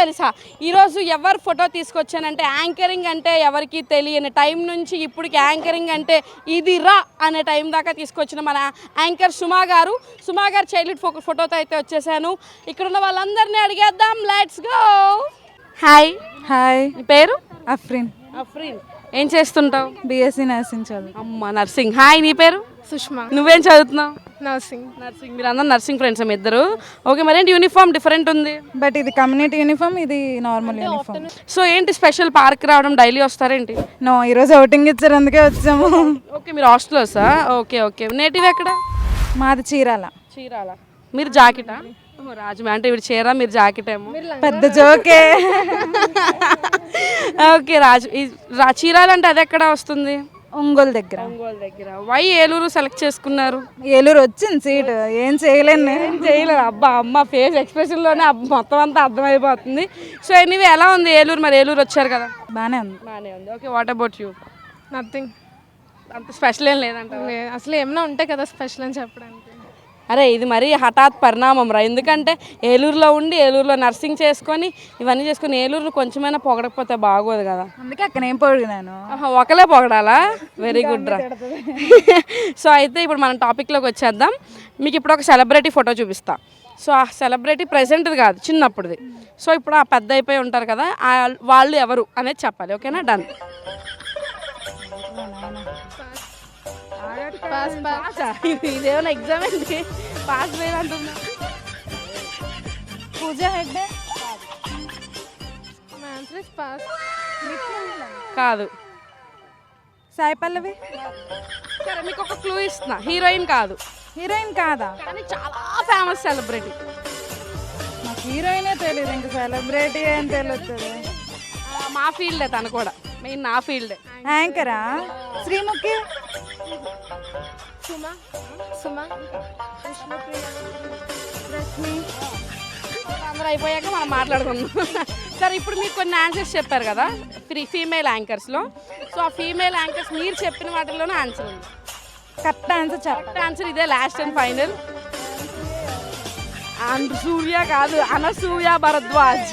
తెలుసా? ఈరోజు ఎవరు ఫోటో తీసుకొచ్చానంటే యాంకరింగ్ అంటే ఎవరికి తెలియని టైం నుంచి ఇప్పటికి యాంకరింగ్ అంటే ఇది రా అనే టైం దాకా తీసుకొచ్చిన మన యాంకర్ సుమా గారు. సుమా గారు చైల్డ్హుడ్ ఫో ఫోటోతో అయితే వచ్చేసాను. ఇక్కడ ఉన్న వాళ్ళందరినీ అడిగేద్దాం. లెట్స్ గో హాయ్ హాయ్ పేరు? అఫ్రిన్ అఫ్రీన్ ఏం చేస్తుంటావు? బీఎస్సీ నర్సింగ్ చదువు. అమ్మ నర్సింగ్ హాయ్ నీ పేరు? సుష్మా. నువ్వేం చదువుతున్నావు? నర్సింగ్. నర్సింగ్. మీరు అందరు నర్సింగ్ ఫ్రెండ్స్ మీ ఇద్దరు. ఓకే మరేంటి యూనిఫామ్ డిఫరెంట్ ఉంది? బట్ ఇది కమ్యూనిటీ యూనిఫామ్ ఇది నార్మల్ యూనిఫామ్. సో ఏంటి స్పెషల్ పార్క్ రావడం డైలీ వస్తారేంటి నో ఈరోజు అవుటింగ్ ఇచ్చారు అందుకే వచ్చాము. ఓకే మీరు హాస్టల్సా ఓకే ఓకే. నేటివ్ ఎక్కడ? మాది చీరాల. చీరాల. మీరు జాకెటా? రాజు అంటే ఇవి చీర మీరు జాకెట్ ఏమో. పెద్ద జోకే. ఓకే రాజు ఈ రా- చీరాల అంటే అది ఎక్కడ వస్తుంది? ఒంగోలు దగ్గర. ఒంగోలు దగ్గర. వై ఏలూరు సెలెక్ట్ చేసుకున్నారు? ఏలూరు వచ్చింది సీట్. ఏం చేయలేను నేను. ఏం చేయలేదు అబ్బా అమ్మ ఫేస్ ఎక్స్ప్రెషన్లోనే అబ్బ- మొత్తం అంతా అర్థమైపోతుంది. సో ఎనీవే ఎలా ఉంది ఏలూరు? మరి ఏలూరు వచ్చారు కదా? బాగానే ఉంది. బాగానే ఉంది. Okay what about you nothing అంత స్పెషల్ ఏం లేదంట అసలు ఏమైనా ఉంటాయి కదా స్పెషల్ అని చెప్పడానికి. అరే ఇది మరీ హఠాత్ పరిణామం రా. ఎందుకంటే ఏలూరులో ఉండి ఏలూరులో నర్సింగ్ చేసుకొని ఇవన్నీ చేసుకొని ఏలూరులో కొంచెమైనా పొగడకపోతే బాగోదు కదా. అందుకే అక్కడ ఏం ఆహా, ఒకలే పొగడాలా? వెరీ గుడ్ రా. సో అయితే ఇప్పుడు మనం టాపిక్లోకి వచ్చేద్దాం. మీకు ఇప్పుడు ఒక సెలబ్రిటీ ఫోటో చూపిస్తా. సో ఆ సెలబ్రిటీ ప్రెసెంట్ది కాదు చిన్నప్పుడుది. సో ఇప్పుడు ఆ పెద్ద అయిపోయి ఉంటారు కదా వాళ్ళు ఎవరు అనేది చెప్పాలి. ఓకేనా? డన్ పాస్ పాస్ ఇదేమైనా ఎగ్జామ్ ఏంటి pass లేదంటున్నా. Pooja Hegde answer is pass కాదు. సాయి పల్లవి? సరే మీకు ఒక క్లూ ఇస్తున్నా. హీరోయిన్ కాదు. హీరోయిన్ కాదా? కానీ చాలా ఫేమస్ సెలబ్రిటీ నాకు హీరోయినే తెలియదు ఇంకా సెలబ్రిటీ ఏం తెలుస్తుంది మా ఫీల్డే తను కూడా. మెయిన్ నా ఫీల్డే. యాంకరా? శ్రీముఖి? సుమా సుమా రష్మి అందరూ అయిపోయాక మనం మాట్లాడుకుందాం. సరే ఇప్పుడు మీకు కొన్ని ఆన్సర్స్ చెప్పారు కదా ఫ్రీ ఫీమేల్ యాంకర్స్లో సో ఆ ఫీమేల్ యాంకర్స్ మీరు చెప్పిన వాటిలోనే ఆన్సర్ ఉంది. కరెక్ట్ ఆన్సర్ కరెక్ట్ ఆన్సర్ ఇదే last and final and Surya కాదు అనసూయ భరద్వాజ్.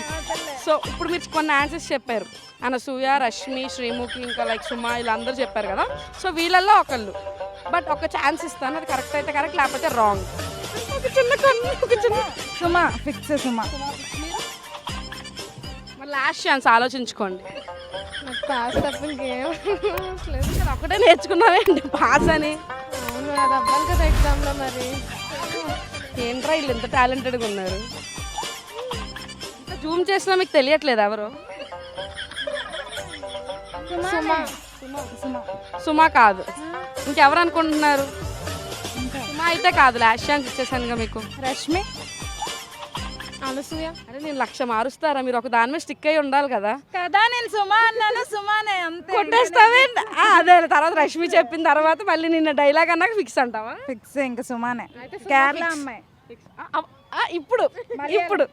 సో ఇప్పుడు మీరు కొన్ని ఆన్సర్స్ చెప్పారు. అనసూయ రష్మి శ్రీముఖి ఇంకా లైక్ సుమా వీళ్ళందరూ చెప్పారు కదా. సో వీళ్ళల్లో ఒకళ్ళు. బట్ ఒక ఛాన్స్ ఇస్తాను. అది కరెక్ట్ అయితే కరెక్ట్ లేకపోతే రాంగ్ ఒక చిన్న కన్ను ఒక చిన్న సుమా ఫిక్స్ సుమా. మరి? లాస్ట్ ఛాన్స్ ఆలోచించుకోండి. పాస్ తప్ప ఇంకేం ఒకటే నేర్చుకున్నావేంటి పాస్ అని. అవును అది అవ్వాలి కదా ఎగ్జామ్లో మరి. ఏంట్రా వీళ్ళు ఎంత టాలెంటెడ్గా ఉన్నారు? జూమ్ చేసినా మీకు తెలియట్లేదు ఎవరు? సుమా సుమా. సుమా. కాదు. ఇంకెవరు అనుకుంటున్నారు సుమా అయితే కాదు లాస్ట్ ఛాన్స్ ఇచ్చేసానుగా మీకు. రష్మి. అనసూయ. అరే నేను లక్ష మారుస్తారా? మీరు ఒక దాని మీద స్టిక్ అయి ఉండాలి కదా. కదా నేను సుమా అన్నాను. సుమానే అంతే. కొట్టేస్తావే? అదే తర్వాత రష్మి చెప్పిన తర్వాత మళ్ళీ నిన్న డైలాగ్ అన్నాక ఫిక్స్ అంటావా? ఫిక్స్ ఇంకా సుమానే. కేరళ అమ్మాయి. ఇప్పుడు ఇప్పుడు.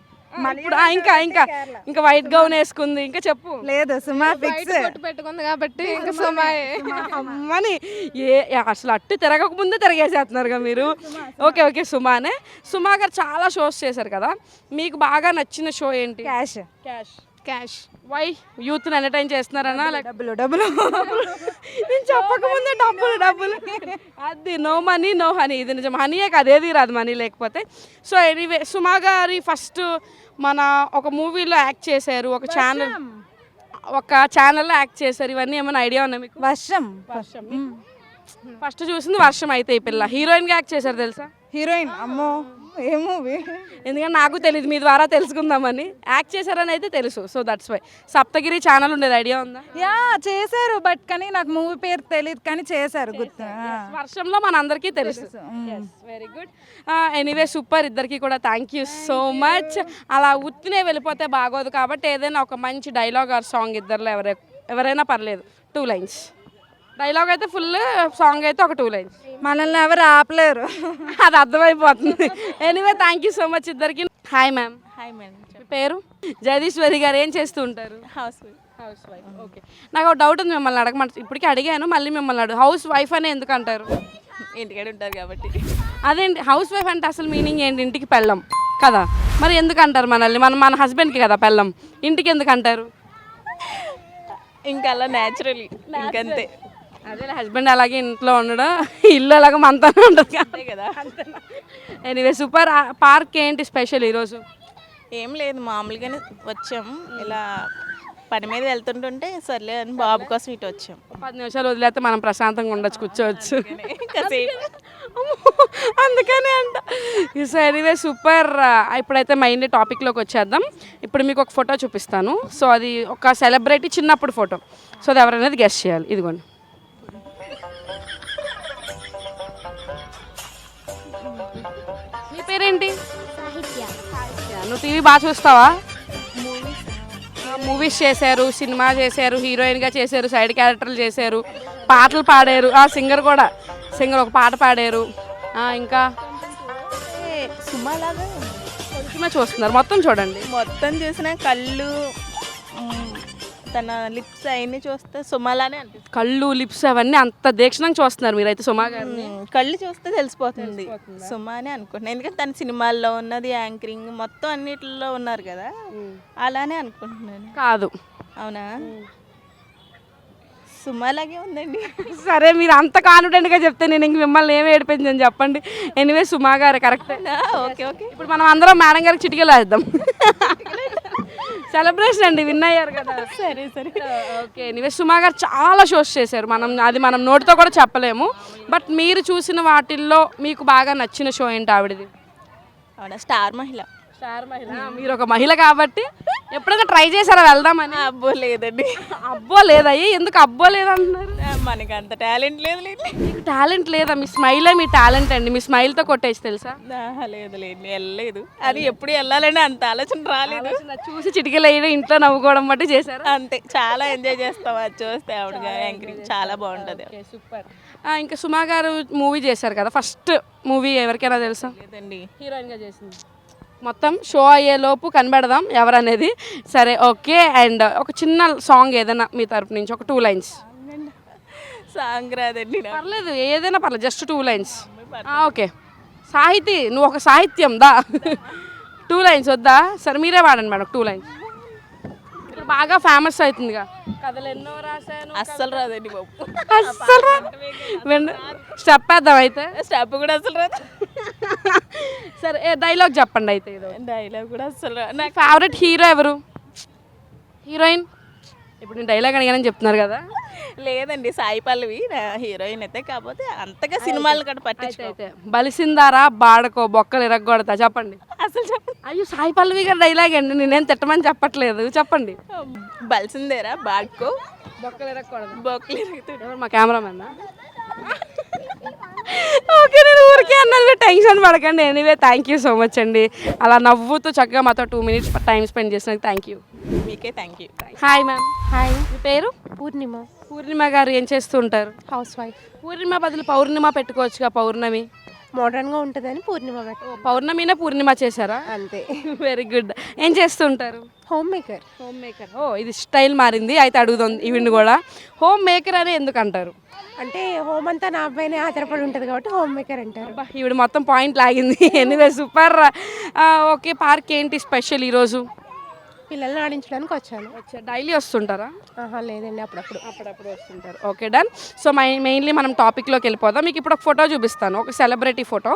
ఇప్పుడు ఇంకా ఇంకా ఇంకా వైట్ గౌన్ వేసుకుంది ఇంకా చెప్పు. లేదు సుమా ఫిక్స్ పెట్టుకుంది కాబట్టి ఇంకా సుమాయే అమ్మని ఏ అసలు అట్టు తిరగక ముందే తిరగేసేస్తున్నారుగా మీరు. Okay okay సుమానే. సుమా గారు చాలా షోస్ చేశారు కదా. మీకు బాగా నచ్చిన షో ఏంటి? క్యాష్. క్యాష్. క్యాష్. వై? యూత్ని ఎంటర్టైన్ చేస్తున్నారనా? డబ్బులు డబ్బులు నేను చెప్పకముందే డబ్బులు డబ్బులు. అది నో మనీ నో హనీ ఇది నిజం. హనీయే కాదు ఏది రాదు మనీ లేకపోతే. సో ఎనీవే సుమా గారి ఫస్ట్ మన ఒక మూవీలో యాక్ట్ చేశారు. ఒక ఛానల్ ఒక ఛానల్లో యాక్ట్ చేశారు. ఇవన్నీ ఏమైనా ఐడియా ఉన్నాయి మీకు? వర్షం. ఫస్ట్ చూసింది వర్షం అయితే ఈ పిల్ల. హీరోయిన్గా యాక్ట్ చేశారు తెలుసా? హీరోయిన్ అమ్మో. ఏ మూవీ? ఎందుకంటే నాకు తెలియదు మీ ద్వారా తెలుసుకుందామని. యాక్ట్ చేశారని అయితే తెలుసు so that's why Saptagiri channel ఉండేది ఐడియా ఉందా? యా చేశారు బట్ కానీ నాకు మూవీ పేరు తెలియదు కానీ చేశారు గుర్తు. వర్షంలో మనందరికీ తెలుసు. వెరీ గుడ్ ఎనీవే సూపర్ ఇద్దరికి కూడా థ్యాంక్ యూ సో మచ్ అలా ఉత్తినే వెళ్ళిపోతే బాగోదు కాబట్టి ఏదైనా ఒక మంచి డైలాగ్ ఆర్ సాంగ్ ఇద్దరిలో ఎవరై ఎవరైనా పర్లేదు. టూ లైన్స్ డైలాగ్ అయితే ఫుల్ సాంగ్ అయితే ఒక టూ లైన్స్ మనల్ని ఎవరు ఆపలేరు. అది అర్థమైపోతుంది. Anyway thank you so much ఇద్దరికి. హాయ్ మ్యామ్ హాయ్ మేడం మీ పేరు? జగదీశ్వరి గారు ఏం చేస్తూ ఉంటారు? Housewife housewife okay నాకు ఒక డౌట్ ఉంది మిమ్మల్ని అడగమంట ఇప్పటికీ అడిగాను మళ్ళీ మిమ్మల్ని అడుగు. హౌస్ వైఫ్ అనే ఎందుకు అంటారు? ఇంటికాడ ఉంటారు కాబట్టి. అదేంటి హౌస్ వైఫ్ అంటే అసలు మీనింగ్ ఏంటి? ఇంటికి పెళ్ళం కదా? మరి ఎందుకు అంటారు మనల్ని? మన మన హస్బెండ్కి కదా పెళ్ళం. ఇంటికి ఎందుకు అంటారు? ఇంకా అలా న్యాచురలీ ఇంకంతే. అదే హస్బెండ్ అలాగే ఇంట్లో ఉండడం ఇల్లు అలాగే మనతోనే ఉంటుంది అంతే కదా. ఎనీవే సూపర్ పార్క్ ఏంటి స్పెషల్ ఈరోజు? ఏం లేదు మామూలుగానే వచ్చాం. ఇలా పని మీద వెళ్తుంటుంటే సర్లే అని బాబు కోసం ఇటు వచ్చాం. పది నిమిషాలు వదిలేస్తే మనం ప్రశాంతంగా ఉండొచ్చు కూర్చోవచ్చు. అందుకనే అంట. సో ఎనీవే సూపర్ ఇప్పుడైతే మైండ్ టాపిక్లోకి వచ్చేద్దాం. ఇప్పుడు మీకు ఒక ఫోటో చూపిస్తాను. సో అది ఒక సెలబ్రిటీ చిన్నప్పుడు ఫోటో సో అది ఎవరనేది గెస్ట్ చేయాలి. ఇదిగోండి. నువ్వు టీవీ బాగా చూస్తావా? మూవీస్ చేశారు సినిమా చేశారు హీరోయిన్గా చేశారు సైడ్ క్యారెక్టర్లు చేశారు పాటలు పాడారు. ఆ సింగర్ కూడా సింగర్ ఒక పాట పాడారు. ఇంకా? కొంచెమే చూస్తున్నారు. మొత్తం చూడండి. మొత్తం చూసిన కళ్ళు తన లిప్స్ అవన్నీ చూస్తే సుమాలానే అనిపిస్తుంది. కళ్ళు లిప్స్ అవన్నీ అంత దీక్షణంగా చూస్తున్నారు మీరైతే సుమా గారిని. కళ్ళు చూస్తే తెలిసిపోతుంది. సుమా అని అనుకుంటున్నాను ఎందుకంటే తన సినిమాల్లో ఉన్నది యాంకరింగ్ మొత్తం అన్నిటిలో ఉన్నారు కదా. అలానే అనుకుంటున్నాను. కాదు. అవునా? సుమాలాగే ఉందండి. సరే మీరు అంత కాన్ఫిడెంట్గా చెప్తే నేను ఇంక మిమ్మల్ని ఏమి ఏడిపించని చెప్పండి. ఎనివే సుమా గారు కరెక్టే. Okay okay. ఇప్పుడు మనం అందరం మేడం గారికి చిటికలు వేద్దాం. సెలబ్రేషన్ అండి విన్ అయ్యారు కదా. సరే సరే. ఓకే ఎనివే సుమా గారు చాలా షోస్ చేశారు. మనం అది మనం నోటితో కూడా చెప్పలేము. బట్ మీరు చూసిన వాటిల్లో మీకు బాగా నచ్చిన షో ఏంటి ఆవిడది? అవునా స్టార్ మహిళ. స్టార్ మహిళ. మీరు ఒక మహిళ కాబట్టి ఎప్పుడైనా ట్రై చేశారా వెళ్దామని? అబ్బో లేదండి. అబ్బో లేదయ్యి ఎందుకు అబ్బో లేదంటున్నారు? మనకి అంత టాలెంట్ లేదు మీకు టాలెంట్ లేదా? మీ స్మైలే మీ టాలెంట్ అండి. మీ స్మైల్తో కొట్టేసి తెలుసా? లేదు లేదు వెళ్ళలేదు. అది ఎప్పుడు వెళ్ళాలని అంత ఆలోచన రాలేదు. చూసి చిటికలు వేయడం ఇంట్లో నవ్వుకోవడం బట్టి చేశారు? అంతే చాలా ఎంజాయ్ చేస్తాం. అది చూస్తే ఆవిడ చాలా బాగుంటది. సూపర్. ఇంకా సుమా గారు మూవీ చేశారు కదా ఫస్ట్ మూవీ ఎవరికైనా తెలుసా? లేదండి. హీరోయిన్గా చేసింది. మొత్తం షో అయ్యే లోపు కనబడదాం ఎవరనేది. సరే ఓకే. అండ్ ఒక చిన్న సాంగ్ ఏదైనా మీ తరపు నుంచి ఒక టూ లైన్స్ సాంగ్ రాదండి. పర్లేదు ఏదైనా పర్లేదు జస్ట్ టూ లైన్స్ ఓకే. సాహితీ నువ్వు ఒక సాహిత్యం దా. టూ లైన్స్ వద్దా? సరే మీరే వాడండి మేడం టూ లైన్స్ ఇప్పుడు బాగా ఫేమస్ అవుతుందిగా. కథలు ఎన్నో రాశాను అస్సలు రాదండి బాబు. అస్సలు స్టెప్ వేద్దాం అయితే. స్టెప్ కూడా అసలు రాదు. సరే ఏ డైలాగ్ చెప్పండి అయితే ఏదో డైలాగ్ కూడా అస్సలు రాదు నాకు ఫేవరెట్ హీరో ఎవరు? హీరోయిన్ ఇప్పుడు నేను డైలాగ్ అడిగానని చెప్తున్నారు కదా. లేదండి సాయి పల్లవి నా హీరోయిన్ అయితే కాకపోతే అంతగా సినిమాలు కూడా పట్టించుకో అయితే. బలిసిందారా బాడకో బొక్కలు ఇరగొడతా చెప్పండి. అసలు చెప్పండి అయ్యో సాయి పల్లవి గారి డైలాగ్ అండి. నేనేం తిట్టమని చెప్పట్లేదు. చెప్పండి. బలిసిందేరా బాడ్కో బొక్కలు ఎరుగుతుంది మా కెమెరామెన్ ఓకే నేను ఊరికే అన్నది టెన్షన్ పడకండి. Anyway thank you so much అండి. అలా నవ్వుతూ చక్కగా మాతో టూ మినిట్స్ టైం స్పెండ్ చేసినందుకు థ్యాంక్ యూ మీకే thank you hi ma'am hi మీ పేరు? పూర్ణిమ. పూర్ణిమ గారు ఏం చేస్తూ ఉంటారు? హౌస్ వైఫ్ పూర్ణిమ బదులు పౌర్ణిమ పెట్టుకోవచ్చుగా పౌర్ణమి. మోడర్న్గా ఉంటుందని పూర్ణిమ పెట్ట పౌర్ణమినే పూర్ణిమ చేశారా? అంతే. వెరీ గుడ్ ఏం చేస్తుంటారు? హోమ్ మేకర్ హోమ్ మేకర్ ఓ ఇది స్టైల్ మారింది. అయితే అడుగుతుంది ఈవిని కూడా. హోమ్ మేకర్ అని ఎందుకు అంటారు? అంటే హోమ్ అంతా నా పైనే ఆధారపడి ఉంటుంది కాబట్టి హోమ్ మేకర్ అంటారు. అబ్బా, ఈవిడ మొత్తం పాయింట్ లాగింది. ఎనివే సూపర్ ఓకే పార్క్ ఏంటి స్పెషల్ ఈరోజు? పిల్లల్ని ఆడించడానికి వచ్చాను. వచ్చా డైలీ వస్తుంటారా? ఆహా లేదండి అప్పుడప్పుడు. అప్పుడప్పుడు వస్తుంటారు. Okay done. So my mainly మనం టాపిక్లోకి వెళ్ళిపోదాం. మీకు ఇప్పుడు ఒక ఫోటో చూపిస్తాను ఒక సెలబ్రిటీ ఫోటో.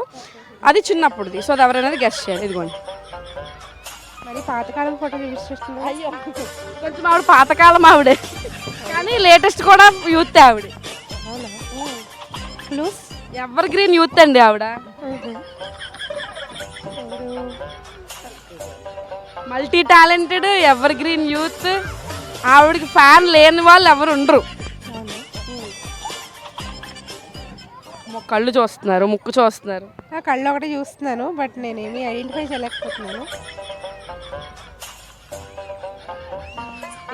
అది చిన్నప్పుడుది. సో అది ఎవరైనా గెస్ట్ చేయాలి ఇదిగోండి. మరి పాతకాలం ఫోటో చూపిస్తుంది అయ్యో కొంచెం ఆవిడ పాతకాలం ఆవిడే. కానీ లేటెస్ట్ కూడా యూత్ ఆవిడ. ఎవర్ గ్రీన్ యూత్ అండి ఆవిడ. Multi talented evergreen youth. ఆవిడకి ఫ్యాన్ లేని వాళ్ళు ఎవరు ఉండరు. కళ్ళు చూస్తున్నారు ముక్కు చూస్తున్నారు. నా కళ్ళు ఒకటి చూస్తున్నాను బట్ నేనేమి ఐడెంటిఫై చేయలేకపోతున్నాను.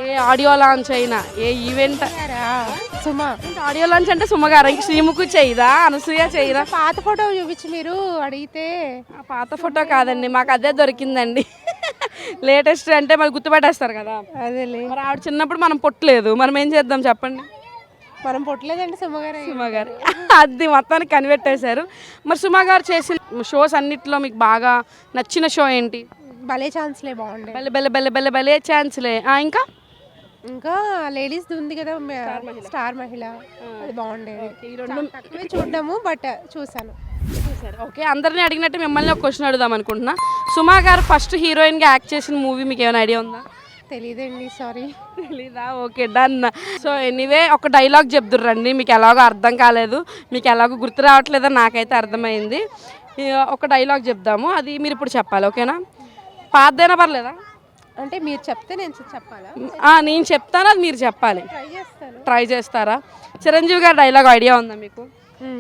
ఏ ఆడియో లాంచ్ అయినా ఏ ఈవెంట్? సుమా ఆడియో లాంచ్ అంటే సుమగారు ఇంక శ్రీముఖు చేయదా? అనసూయ చేయదా? పాత ఫోటో చూపించి మీరు అడిగితే. ఆ పాత ఫోటో కాదండి మాకు అదే దొరికిందండి. లేటెస్ట్ అంటే మరి గుర్తుపట్టేస్తారు కదా. అదేలే. మరి ఆవిడ చిన్నప్పుడు మనం పుట్టలేదు. మనం ఏం చేద్దాం చెప్పండి? మనం పుట్టలేదండి సుమ గారు. సుమా గారు. అది మొత్తానికి కనిపెట్టేశారు. మరి సుమా గారు చేసిన షోస్ అన్నిట్లో మీకు బాగా నచ్చిన షో ఏంటి? భలే ఛాన్స్లే బాగుండే. బెల్ల బెల్ల బెల్ల బెల్ల బెల్లే ఛాన్స్లే. ఆ, ఇంకా? ఇంకా లేడీస్ ఉంది కదా స్టార్ మహిళ. అది బాగుండేది. తక్కువే చూడ్డాము బట్ చూసాను ఓకే అందరినీ అడిగినట్టు మిమ్మల్ని ఒక క్వశ్చన్ అడుగుదాం అనుకుంటున్నా. సుమా గారు ఫస్ట్ హీరోయిన్గా యాక్ట్ చేసిన మూవీ మీకు ఏమైనా ఐడియా ఉందా? తెలియదండి సారీ తెలీదా? Okay done. సో ఎనీవే ఒక డైలాగ్ చెప్తుర్రండి మీకు ఎలాగో అర్థం కాలేదు. మీకు ఎలాగో గుర్తు రావట్లేదో నాకైతే అర్థమైంది. ఒక డైలాగ్ చెప్దాము. అది మీరు ఇప్పుడు చెప్పాలి ఓకేనా? పాతదైనా పర్లేదా? అంటే మీరు చెప్తే నేను చెప్పాలా? ఆ, నేను చెప్తాను అది మీరు చెప్పాలి. ట్రై చేస్తాను. ట్రై చేస్తారా? చిరంజీవి గారి డైలాగ్ ఐడియా ఉందా మీకు?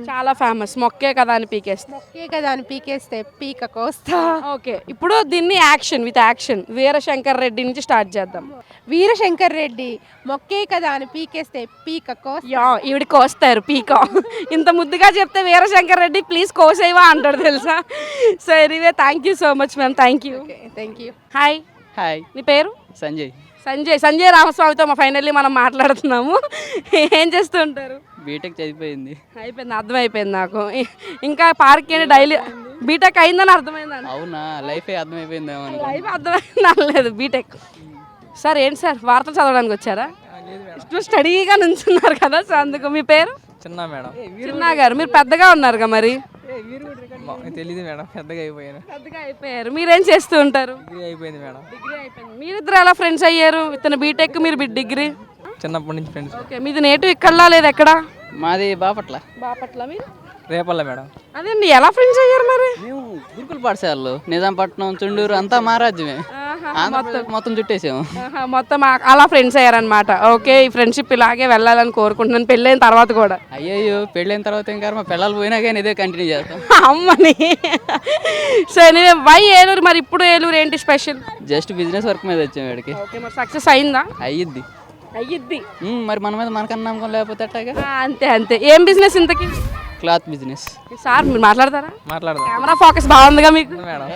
చాలా ఫేమస్ మొక్కే కదా అని పీకేస్తా. మొక్కే కదా అని పీకేస్తే పీక కోస్తా ఓకే ఇప్పుడు దీన్ని action with action Veerashankar Reddy నుంచి స్టార్ట్ చేద్దాం. వీరశంకర్ రెడ్డి మొక్కే కదా అని పీకేస్తే పీక కోస్తా యా ఈవిడ కోస్తారు పీకా. ఇంత ముద్దుగా చెప్తే వీరశంకర్ రెడ్డి ప్లీజ్ కోసేవా అంటాడు తెలుసా? So anyway thank you so much ma'am thank you thank you hi hi. నీ పేరు? సంజయ్. సంజయ్. సంజయ్ రామస్వామితో మా ఫైనల్లీ మనం మాట్లాడుతున్నాము. ఏం చేస్తూ ఉంటారు? బీటెక్ చదివిపోయింది. అయిపోయింది అర్థమైపోయింది నాకు. ఇంకా పార్క్ ఏంటి? డైలీ బీటెక్ అయిందని అర్థమైందండి అవునా లైఫే అర్థమైపోయిందేమో అనుకో లైఫ్ అర్థమైంది? అనలేదు బీటెక్ సార్ ఏంటి సార్? వార్తలు చదవడానికి వచ్చారా? స్టడీగా నుంచున్నారు కదా సో అందుకు మీ పేరు? చిన్న మేడం. చిన్నా గారు మీరు పెద్దగా ఉన్నారుగా మరి? మా- తెలీదు మేడం పెద్దగా అయిపోయాను. పెద్దగా అయిపోయారు. మీరేం చేస్తూ ఉంటారు? డిగ్రీ అయిపోయింది మేడం. డిగ్రీ అయిపోయింది. మీరిద్దరు ఎలా ఫ్రెండ్స్ అయ్యారు? ఇతను బీటెక్ మీరు డిగ్రీ? చిన్నప్పటి నుంచి ఫ్రెండ్స్ ఓకే మీది నేటివ్ ఇక్కడలా లేదు ఎక్కడ? మాది బాపట్ల. బాపట్ల మీరు? రేపల్ల మేడం. అదేండి ఎలా ఫ్రెండ్స్ అయ్యారు మరి? మేము గురుకుల పాఠశాలలు నిజాంపట్నం చుండూరు అంతా మా ఆంధ్రప్రదేశ్ మొత్తం. చుట్టేసాము. ఆహా, మొత్తం ఆ- అలా ఫ్రెండ్స్ అయ్యారనమాట ఓకే ఈ ఫ్రెండ్షిప్ ఇలాగే వెళ్ళాలని కోరుకుంటున్నాను. పెళ్ళైన తర్వాత కూడా. అయ్యయ్యో పెళ్ళైన తర్వాత ఇంకా మా పిల్లలు పోయినా కానీ ఇదే కంటిన్యూ చేస్తాం. అమ్మని. So anyway why Eluru? మరి ఇప్పుడు ఏలూరు ఏంటి స్పెషల్ జస్ట్ బిజినెస్ వర్క్ మీద వచ్చాం వీడికి ఓకే మరి సక్సెస్ అయిందా? అయ్యిద్ది. అయ్యిద్ది. ఉమ్, మరి మన మీద మనకన్నా నమ్మకం లేకపోతే అట్టాగా అంతే అంతే. ఏం బిజినెస్ ఇంతకి? Cloth business. సార్ మీరు మాట్లాడతారా? మాట్లాడదాం. కెమెరా ఫోకస్ బాగుందిగా మీకు? మేడం.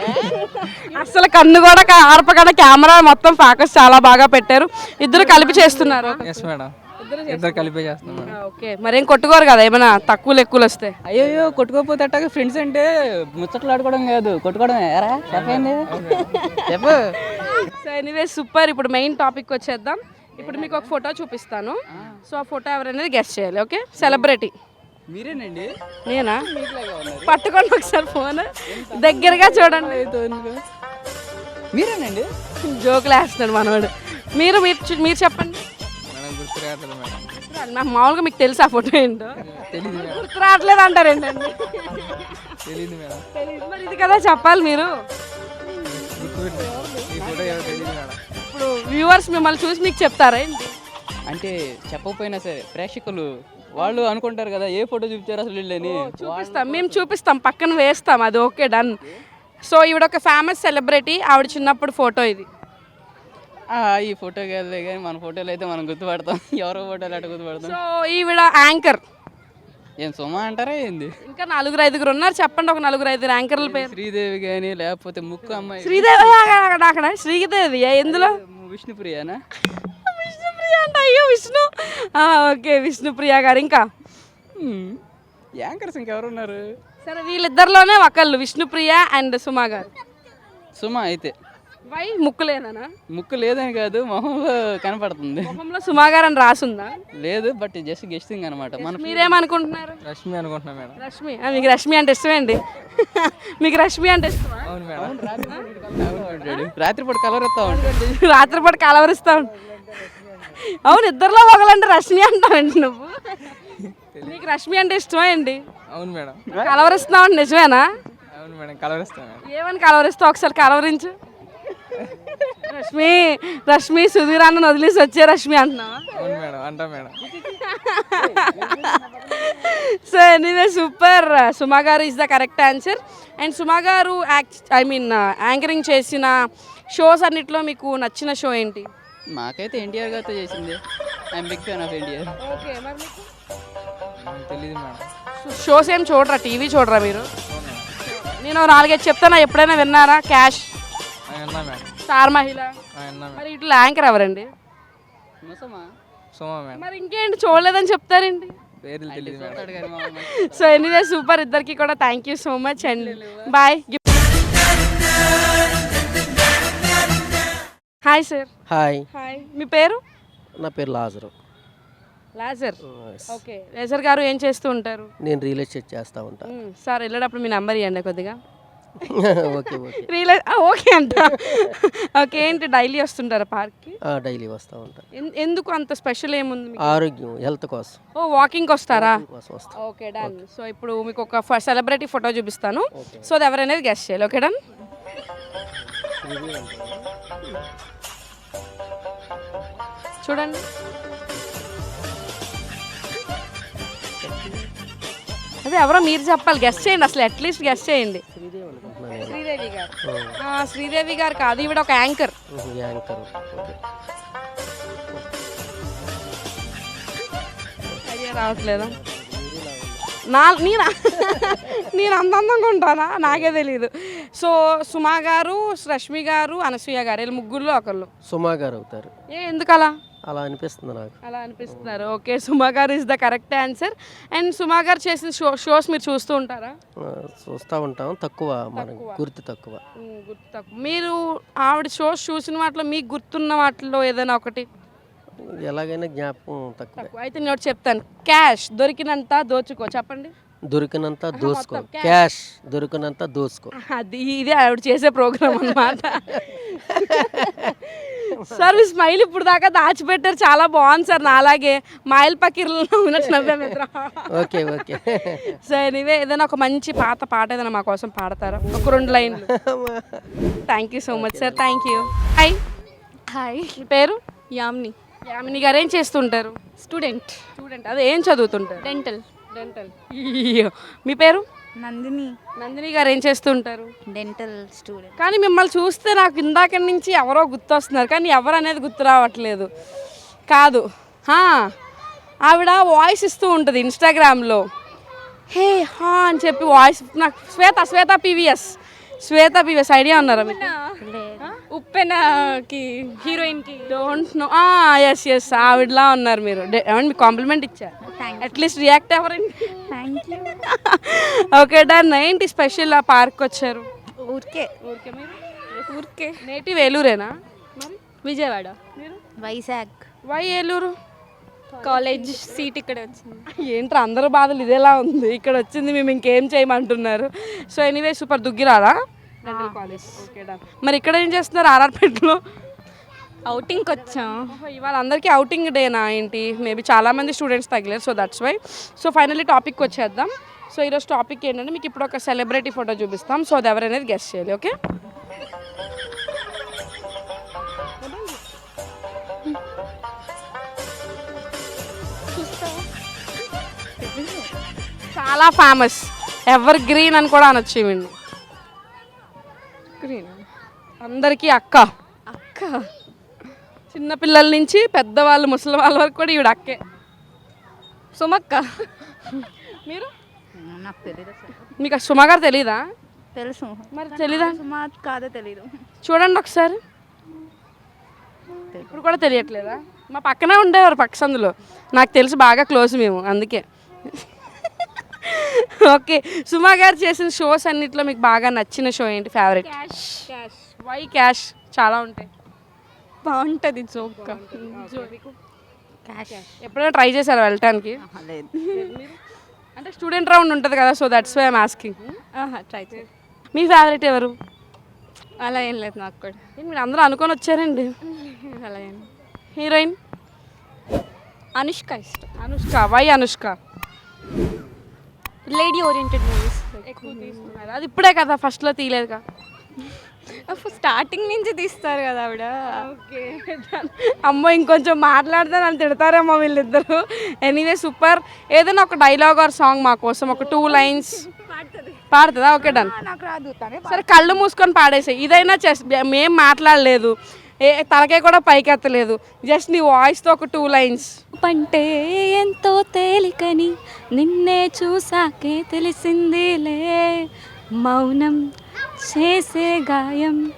అసలు కన్ను కూడా ఆర్పకుండా కెమెరా మొత్తం ఫోకస్ చాలా బాగా పెట్టారు. ఇద్దరు కలిపి చేస్తున్నారు. Yes madam. ఇద్దరు కలిపే చేస్తున్నాం మేడం. ఓకే. మరేం కొట్టుకోరు కదా ఏమైనా తక్కువ ఎక్కువలు వస్తే? అయ్యయ్యో కొట్టుకోకపోతే అట్టాగా ఫ్రెండ్స్ అంటే ముచ్చట్లు ఆడుకోవడం కాదు కొట్టుకోవడమే. ఎరా చెప్పండి చెప్పు. సో ఎనీవే సూపర్ ఇప్పుడు మెయిన్ టాపిక్ వచ్చేద్దాం. ఇప్పుడు మీకు ఒక ఫోటో చూపిస్తాను. సో ఆ ఫోటో ఎవరనేది గెస్ట్ చేయాలి ఓకే సెలబ్రిటీ మీరేనండి? నేనా? పట్టుకోండి ఒకసారి ఫోన్. దగ్గరగా చూడండి. మీరేనండి? జోకులు వేస్తున్నాడు మనవాడు. మీరు మీరు మీరు చెప్పండి. నాకు మామూలుగా మీకు తెలుసు ఆ ఫోటో ఏంటో. గుర్తు రావట్లేదు అంటారు ఏంటండి. మరి ఇది కదా చెప్పాలి మీరు. ఇప్పుడు వ్యూవర్స్ మిమ్మల్ని చూసి మీకు చెప్తారా ఏంటి? అంటే చెప్పకపోయినా సరే ప్రేక్షకులు వాళ్ళు అనుకుంటారు కదా ఏ ఫోటో చూపించారు అసలు వీళ్ళని చూపిస్తాం మేము చూపిస్తాం పక్కన వేస్తాం అది ఓకే డన్ సో ఈవిడ ఒక ఫేమస్ సెలబ్రిటీ ఆవిడ చిన్నప్పుడు ఫోటో ఇది ఆ, ఈ ఫోటో కాదులే కానీ మన ఫోటోలు అయితే మనం గుర్తుపడతాం ఎవరో ఫోటోలు అట్ట గుర్తుపడతాం సో ఈవిడ యాంకర్ ఏం సుమా అంటారా ఏంది ఇంకా నలుగురు ఐదుగురు ఉన్నారు చెప్పండి ఒక నలుగురు ఐదుగురు యాంకర్ల పేరు శ్రీదేవి కానీ లేకపోతే ముక్కు అమ్మాయి శ్రీదేవి అక్కడ అక్కడ శ్రీదేవి ఎందులో విష్ణుప్రియనా అంట అయ్యో విష్ణు. ఆ, ఓకే విష్ణుప్రియ గారు ఇంకా. యాంకర్స్ ఇంకెవరు ఉన్నారు సరే వీళ్ళిద్దరిలోనే ఒకళ్ళు విష్ణుప్రియ అండ్ సుమా గారు. సుమా అయితే. వై ముక్కులేనా ముక్కు లేదని కాదు మొహంలో కనపడుతుంది. ముఖంలో సుమా గారు అని రాసుందా? లేదు బట్ జస్ట్ గెస్టింగ్ అనమాట మన మీరేమనుకుంటున్నారు రష్మి అనుకుంటున్నా మేడం. రష్మి. ఆ, మీకు రష్మి అంటే ఇష్టమేండి మీకు రష్మి అంటే ఇష్టమా? అవును మేడం. ఉంటాడు. రాత్రిపూట కలర్ వస్తా ఉంటాడు రాత్రిపూట కలవరిస్తా ఉంటా. అవును ఇద్దరిలో ఒకలంటే రష్మి అంటావండి నువ్వు. నీకు రష్మి అంటే ఇష్టమా అండి అవును మేడం. కలవరిస్తున్నావు నిజమేనా? అవును మేడం మేడం. ఏమని కలవరిస్తావు? ఒకసారి కలవరించు. రష్మి రష్మి సుధీర్ అన్న వదిలేసి వచ్చే రష్మి అంటున్నావా? అవును మేడం అంటా madam. So anyway super Suma గారు is the correct answer and Suma గారు యాక్ట్ ఐ మీన్ యాంకరింగ్ చేసిన షోస్ అన్నిట్లో మీకు నచ్చిన షో ఏంటి? మాకైతే ఎన్టీఆర్ గారితో చేసింది. I'm big fan of NTR okay మరి మీకు? నాకు తెలీదు మేడం. షోస్ ఏం చూడరా? టీవీ చూడరా మీరు? నేను నాలుగైదు చెప్తానా ఎప్పుడైనా విన్నారా? క్యాష్? స్టార్ మహిళ? మరి ఇట్లా యాంకర్ ఎవరండి? ముసమా సుమా మేడం. మరి ఇంకేంటి? చూడలేదని తెలియదు మామూలు సో ఎనీవే సూపర్ ఇద్దరికి కూడా thank you so much and. Bye hi sir. Hi. Hi. మీ పేరు? నా పేరు లాజరు. లాజర్. ఓకే. లేజర్ గారు ఏం చేస్తూ ఉంటారు? నేను రియల్ ఎస్టేట్ చేస్తూ ఉంటా. మ్మ్. సార్ వెళ్ళేటప్పుడు మీ నెంబర్ ఇవ్వండి కొద్దిగా. Okay okay. రియల్ ఓకే అంట. ఓకే ఏంటి డైలీ వస్తుంటారా పార్క్కి? డైలీ వస్తూ ఉంటా. ఎన్- ఎందుకు అంత స్పెషల్ ఏముంది మీకు? ఆరోగ్యం హెల్త్ కోసం. ఓ వాకింగ్కి వస్తారా? Okay done. సో ఇప్పుడు మీకు ఒక సెలబ్రిటీ ఫోటో చూపిస్తాను. సో అది ఎవరనేది గెస్ట్ చేయాలి. Okay done? చూడండి. అదే ఎవరో మీరు చెప్పాలి. గెస్ట్ చేయండి అసలు అట్లీస్ట్ గెస్ట్ చేయండి. శ్రీదేవి గారు. శ్రీదేవి గారు కాదు ఈవిడ ఒక యాంకర్. యాంకర్. రావట్లేదా? నా నేను నేను అందంగా ఉంటానా? నాకే తెలియదు సో సుమా గారు రష్మి గారు అనసూయ గారు వీళ్ళు ముగ్గురులో ఒకళ్ళు. సుమా గారు అవుతారు. ఏ ఎందుకు అలా అనిపిస్తుంది నాకు. అలా అనిపిస్తున్నారు. ఓకే సుమా గారు is the correct answer. And Suma గారు చేసిన షో షోస్ మీరు చూస్తూ ఉంటారా? ఆ, చూస్తూ ఉంటాం. తక్కువ మనకి గుర్తు తక్కువ. ఉమ్, గుర్తు తక్కువ. మీరు ఆవిడ షోస్ చూసిన వాటిలో మీకు గుర్తున్న వాటిలో ఏదైనా ఒకటి? ఎలాగైనా జ్ఞాపకం తక్కువ. తక్కువ. అయితే నేను ఒకటి చెప్తాను. క్యాష్ దొరికినంత దోచుకో. చెప్పండి. దొరికినంత దోసుకో. క్యాష్ దొరికినంత దోసుకో. అది ఇదే ఆవిడ చేసే ప్రోగ్రామ్ అన్నమాట. సార్ మీ స్మైల్ ఇప్పుడు దాకా దాచిపెట్టారు. చాలా బాగుంది సార్ నా అలాగే మాయిల్ పకీర్లో ఉన్నట్టు నవ్వాం ఇద్దరం. Okay okay. సో ఎనీవే ఏదైనా ఒక మంచి పాత పాట ఏదైనా మా కోసం పాడతారా? ఒక రెండు లైన్లు. Thank you so much sir thank you hi hi మీ పేరు? యామ్ని. యామిని గారు ఏం చేస్తుంటారు? స్టూడెంట్ స్టూడెంట్ అదే ఏం చదువుతుంటారు? డెంటల్ డెంటల్ మీ పేరు? నందిని. నందిని గారు ఏం చేస్తుంటారు? డెంటల్ స్టూడెంట్ కానీ మిమ్మల్ని చూస్తే నాకు ఇందాక నుంచి ఎవరో గుర్తొస్తున్నారు. కానీ ఎవరు అనేది గుర్తు రావట్లేదు. కాదు. ఆవిడ వాయిస్ ఇస్తూ ఉంటుంది ఇన్స్టాగ్రామ్లో హే హా అని చెప్పి వాయిస్ నాకు Shweta Shweta PVS Shweta PVS idea ఉన్నారా మీకు? ఉప్పెనకి హీరోయిన్కి డోంట్ నో ఎస్ ఎస్ ఆవిడలా ఉన్నారు మీరు. ఏమండి మీకు కాంప్లిమెంట్ ఇచ్చారు at least react అవ్వరండి. Thank you okay done. ఏంటి స్పెషల్ ఆ పార్క్ వచ్చారు? ఊరికే. ఊరికే మీరు? ఊరికే. Native ఏలూరేనా? Vijayawada. Vizag. Why Eluru? College seat ఇక్కడ వచ్చింది. ఏంట్రా అందరూ బాధలు ఇదేలా ఉంది? ఇక్కడ వచ్చింది మేము ఇంకేం చేయమంటున్నారు? So anyway super. దుగ్గిరారా? College. Okay done. మరి ఇక్కడ ఏం చేస్తున్నారు? ఆర్ఆర్పేటలో అవుటింగ్కి వచ్చాం? ఇవాళ అందరికీ అవుటింగ్ డేనా ఏంటి? మేబీ చాలామంది students తగిలేరు so that's why so finally topic వచ్చేద్దాం. సో ఈరోజు టాపిక్ ఏంటంటే మీకు ఇప్పుడు ఒక సెలబ్రిటీ ఫోటో చూపిస్తాం. సో అది ఎవరనేది గెస్ట్ చేయాలి ఓకే చాలా ఫేమస్ ఎవర్ గ్రీన్ అని కూడా అనొచ్చు ఈవిడ్ని. గ్రీన్ అందరికీ అక్క. చిన్నపిల్లల నుంచి పెద్దవాళ్ళు ముసలి వాళ్ళ వరకు కూడా ఈవిడ అక్కే. సుమక్క మీరు? నాకు తెలియదు మీకు ఆ సుమ గారు తెలీదా? తెలుసు. మరి తెలీదా? సుమా కాదో తెలీదు. చూడండి ఒకసారి. ఇప్పుడు కూడా తెలియట్లేదా? మా పక్కనే ఉండేవారు పక్క సందులో నాకు తెలిసి బాగా క్లోజ్ మేము అందుకే. ఓకే సుమా గారు చేసిన షోస్ అన్నిట్లో మీకు బాగా నచ్చిన షో ఏంటి? Favourite Cash. Cash. Why Cash? చాలా ఉంటాయి. బాగుంటుంది జోక్. ఎప్పుడైనా ట్రై చేశారు వెళ్ళటానికి? లేదు. అంటే స్టూడెంట్ రౌండ్ ఉంటుంది కదా so that's why I'm asking try చేయి. మీ ఫేవరెట్ ఎవరు? అలా ఏం లేదు నాకు కూడా. మీరు అందరూ అనుకొని వచ్చారండి. అలా ఏం హీరోయిన్ అనుష్క ఇష్టం. Anushka why Anushka? Lady oriented movies అది ఇప్పుడే కదా ఫస్ట్లో తీయలేదుగా. స్టార్టింగ్ నుంచి తీస్తారు కదా ఆవిడ. అమ్మో ఇంకొంచెం మాట్లాడితే నన్ను తిడతారేమో వీళ్ళిద్దరు. Anyway super. ఏదైనా ఒక డైలాగ్ ఆర్ సాంగ్ మా కోసం ఒక టూ లైన్స్ పాడుతుందా. ఓకే డన్ సరే కళ్ళు మూసుకొని పాడేసాయి. ఇదైనా చేస్ మేం మాట్లాడలేదు. ఏ తలకే కూడా పైకెత్తలేదు జస్ట్ నీ వాయిస్తో ఒక టూ లైన్స్ పంటే ఎంతో తేలికని నిన్నే చూసాకే తెలిసిందిలే. మౌనం చేసే గాయం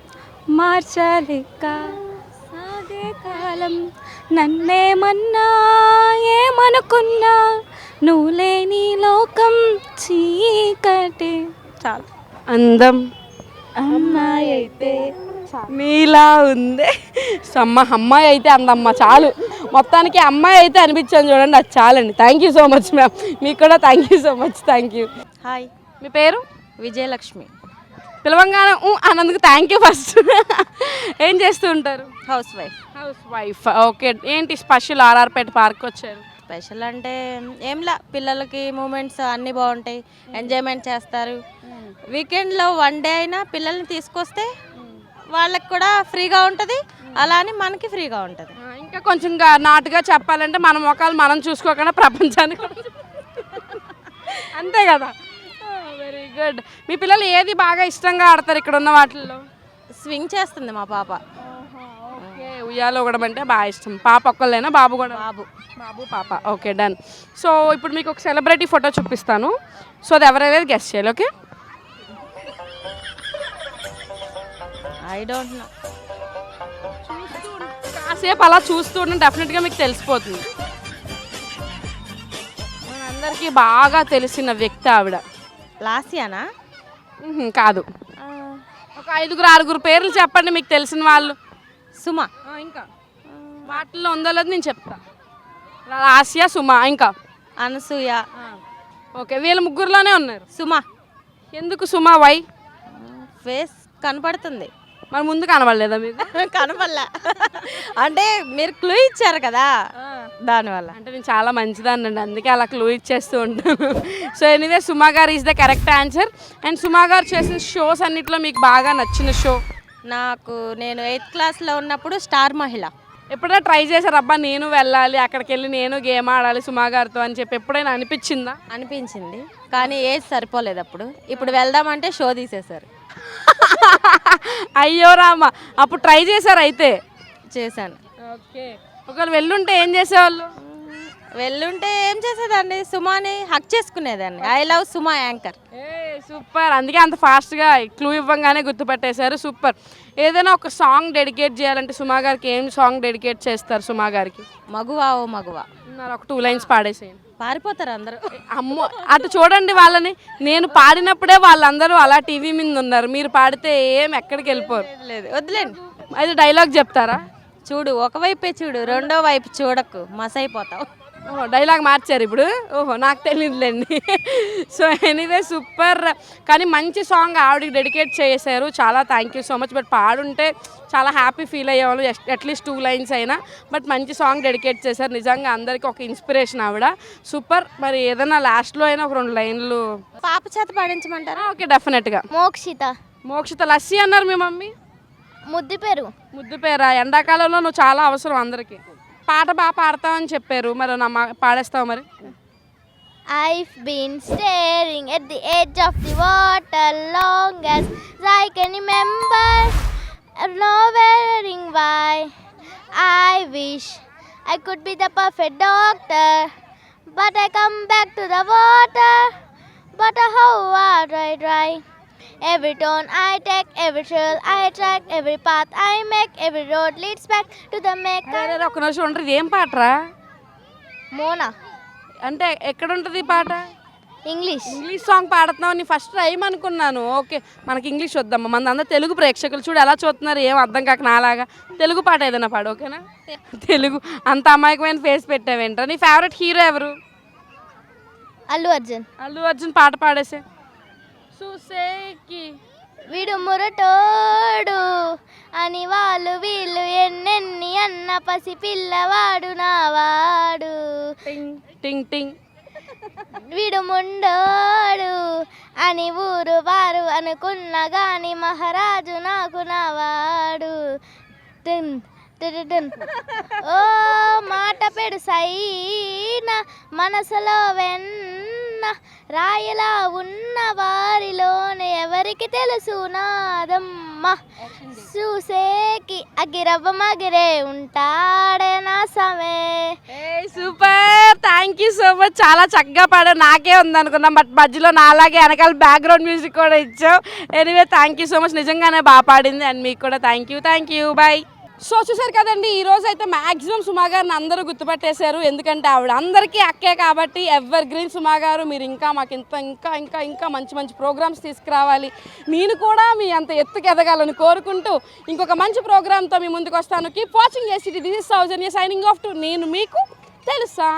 మార్చలేక సాగే కాలం. నన్నేమన్నా ఏమనుకున్నా నువ్వు లేని లోకం చీకటి. చాలు. అందం. అమ్మాయి అయితే నీలా ఉంది. సో అమ్మ అమ్మాయి అయితే అందమ్మ చాలు. మొత్తానికి అమ్మాయి అయితే అనిపించాను చూడండి అది చాలండి. Thank you so much ma'am మీకు కూడా thank you so much thank you hi మీ పేరు? విజయలక్ష్మి. పిలవంగానే అన్నందుకు థ్యాంక్ యూ ఫస్ట్ ఏం చేస్తూ ఉంటారు? Housewife housewife okay. ఏంటి స్పెషల్ ఆర్ఆర్పేట పార్క్ వచ్చారు? స్పెషల్ అంటే ఏంలా పిల్లలకి మూమెంట్స్ అన్నీ బాగుంటాయి. ఎంజాయ్మెంట్ చేస్తారు. వీకెండ్లో వన్ డే అయినా పిల్లల్ని తీసుకొస్తే వాళ్ళకి కూడా ఫ్రీగా ఉంటుంది. అలా అని మనకి ఫ్రీగా ఉంటుంది. ఇంకా కొంచెం నాటుగా చెప్పాలంటే మన మొఖాలు మనం చూసుకోకుండా ప్రపంచానికి అంతే కదా? Very good. మీ పిల్లలు ఏది బాగా ఇష్టంగా ఆడతారు ఇక్కడ ఉన్న వాటిల్లో? స్వింగ్ చేస్తుంది మా పాప. ఓకే. ఉయ్యాలో ఊగడం అంటే బాగా ఇష్టం. పాప ఒక్కళ్ళేనా? బాబు కూడా? బాబు. బాబు పాప. Okay done. సో ఇప్పుడు మీకు ఒక సెలబ్రిటీ ఫోటో చూపిస్తాను. సో అది ఎవరైనా గెస్ట్ చేయాలి ఓకే? ఐ డోంట్ నో కాసేపు అలా చూస్తూ ఉంటే డెఫినెట్గా మీకు తెలిసిపోతుంది. మనందరికీ బాగా తెలిసిన వ్యక్తి ఆవిడ. లాస్యానా? కాదు. ఒక ఐదుగురు ఆరుగురు పేర్లు చెప్పండి మీకు తెలిసిన వాళ్ళు. సుమ. ఇంకా. వాటిల్లో ఉందో లేదో నేను చెప్తా. ఆసియా సుమా ఇంకా. అనసూయ. ఓకే వీళ్ళ ముగ్గురులోనే ఉన్నారు. సుమ. ఎందుకు సుమా వై? ఫేస్ కనపడుతుంది. మరి ముందు కనబడలేదా మీకు? కనపడలే. అంటే మీరు క్లూ ఇచ్చారు కదా. దానివల్ల. అంటే నేను చాలా మంచిదాన్ని అండి అందుకే అలా క్లూ ఇచ్చేస్తూ ఉంటాను. సో ఎనీవే సుమా గారు is the correct answer and Suma గారు చేసిన షోస్ అన్నిట్లో మీకు బాగా నచ్చిన షో నాకు నేను ఎయిత్ క్లాస్లో ఉన్నప్పుడు స్టార్ మహిళ. ఎప్పుడైనా ట్రై చేశారు అబ్బా నేను వెళ్ళాలి అక్కడికి వెళ్ళి నేను గేమ్ ఆడాలి సుమా గారితో అని చెప్పి ఎప్పుడైనా అనిపించిందా? అనిపించింది. కానీ ఏజ్ సరిపోలేదు అప్పుడు. ఇప్పుడు వెళ్దామంటే షో తీసేశారు. అయ్యో రామ. అప్పుడు ట్రై చేశారు అయితే? చేశాను. ఓకే ఒకవేళ వెళ్ళుంటే ఏం చేసేవాళ్ళు? వెళ్ళుంటే ఏం చేసేదాన్ని? సుమాని హక్ చేసుకునేదాన్ని. I love Suma anchor. A super. అందుకే అంత ఫాస్ట్గా క్లూ ఇవ్వంగానే గుర్తుపట్టేశారు. సూపర్. ఏదైనా ఒక సాంగ్ డెడికేట్ చేయాలంటే సుమా గారికి ఏం సాంగ్ డెడికేట్ చేస్తారు సుమా గారికి? మగువా ఓ మగువా. ఒక టూ లైన్స్ పాడేసేయండి. పారిపోతారు అందరూ. అమ్మో అటు చూడండి వాళ్ళని. నేను పాడినప్పుడే వాళ్ళందరూ అలా టీవీ మీద ఉన్నారు. మీరు పాడితే ఏం ఎక్కడికి వెళ్ళిపోరు. లేదు వదిలేండి అది డైలాగ్ చెప్తారా? చూడు ఒకవైపే చూడు రెండో వైపు చూడకు మసైపోతావు ఓహో డైలాగ్ మార్చారు ఇప్పుడు? ఓహో నాకు తెలియదులేండి. సో ఎనీవే సూపర్ కానీ మంచి సాంగ్ ఆవిడకి డెడికేట్ చేశారు. చాలా thank you so much but పాడుంటే చాలా హ్యాపీ ఫీల్ అయ్యేవాళ్ళు అట్లీస్ట్ టూ లైన్స్ అయినా. బట్ మంచి సాంగ్ డెడికేట్ చేశారు. నిజంగా అందరికీ ఒక ఇన్స్పిరేషన్ ఆవిడ. సూపర్ మరి ఏదైనా లాస్ట్లో అయినా ఒక రెండు లైన్లు. పాప చేత పాడించమంటారా? ఓకే డెఫినెట్గా మోక్షిత. మోక్షిత లస్సీ అన్నారు మీ మమ్మీ. ముద్దు పేరు ముద్దు పేరా ఎండాకాలంలో నువ్వు చాలా అవసరం అందరికీ పాట బాగా పాడతావని చెప్పారు మరి నా మా పాడేస్తావు మరి I've been staring at the edge of the water long as I can remember, not wondering why. I wish I could be the perfect doctor, but I come back to the water. But how hard I try. Every turn I take, every trail I track, every path I make, every road leads back to the maker. అరే, ఒక్క నిమిషం ఉంటుంది ఏం పాటరా? Mona, అంటే ఎక్కడ ఉంటుంది ఈ పాట? English. ఇంగ్లీష్ సాంగ్ పాడుతున్నావు నీ ఫస్ట్ టైం అనుకున్నాను. ఓకే మనకి ఇంగ్లీష్ వద్దమ్మా. మన అందరూ తెలుగు ప్రేక్షకులు చూడు ఎలా చూస్తున్నారు ఏం అర్థం కాక నాలాగా. తెలుగు పాట ఏదైనా పాడు ఓకేనా? తెలుగు. అంత అమాయకమైన ఫేస్ పెట్టావేంట్రా? నీ ఫేవరెట్ హీరో ఎవరు? Allu Arjun. అల్లు అర్జున్ పాట పాడేసే. చూసేకి వీడు మురటోడు అని వాళ్ళు వీళ్ళు ఎన్నెన్ని అన్న పసి పిల్లవాడు నావాడు. టింగ్ టింగ్ టింగ్. వీడు ముండోడు అని ఊరు వారు అనుకున్న గాని మహారాజు నాకు నావాడు. టిన్. ఓ మాట పెడు సైన మనసులో వెన్న రాయలా ఉన్న వారిలోనే ఎవరికి తెలుసు నాదమ్మ? చూసేకి అగిరవ్వ మగిరే ఉంటాడే నా సమే. Super! Thank you so much చాలా చక్కగా పాడావు. నాకే ఉంది అనుకున్నాం బట్ మధ్యలో నాలాగే వెనకాల బ్యాక్గ్రౌండ్ మ్యూజిక్ కూడా ఇచ్చావు. Anyway thank you so much నిజంగానే బాగా పాడింది అండ్ మీకు కూడా thank you thank you bye so చూసారు కదండి ఈ రోజు అయితే మాక్సిమం సుమా గారిని అందరూ గుర్తుపట్టేశారు. ఎందుకంటే ఆవిడ అందరికీ అక్కే కాబట్టి ఎవర్ గ్రీన్ సుమా గారు మీరు ఇంకా మాకు ఇంత ఇంకా ఇంకా ఇంకా మంచి మంచి ప్రోగ్రామ్స్ తీసుకురావాలి. నేను కూడా మీ అంత ఎత్తుకు ఎదగాలని కోరుకుంటూ ఇంకొక మంచి ప్రోగ్రామ్తో మీ ముందుకు వస్తాను. కీప్ వాచింగ్ చేసి this is Soujanya signing off to నేను మీకు తెలుసా?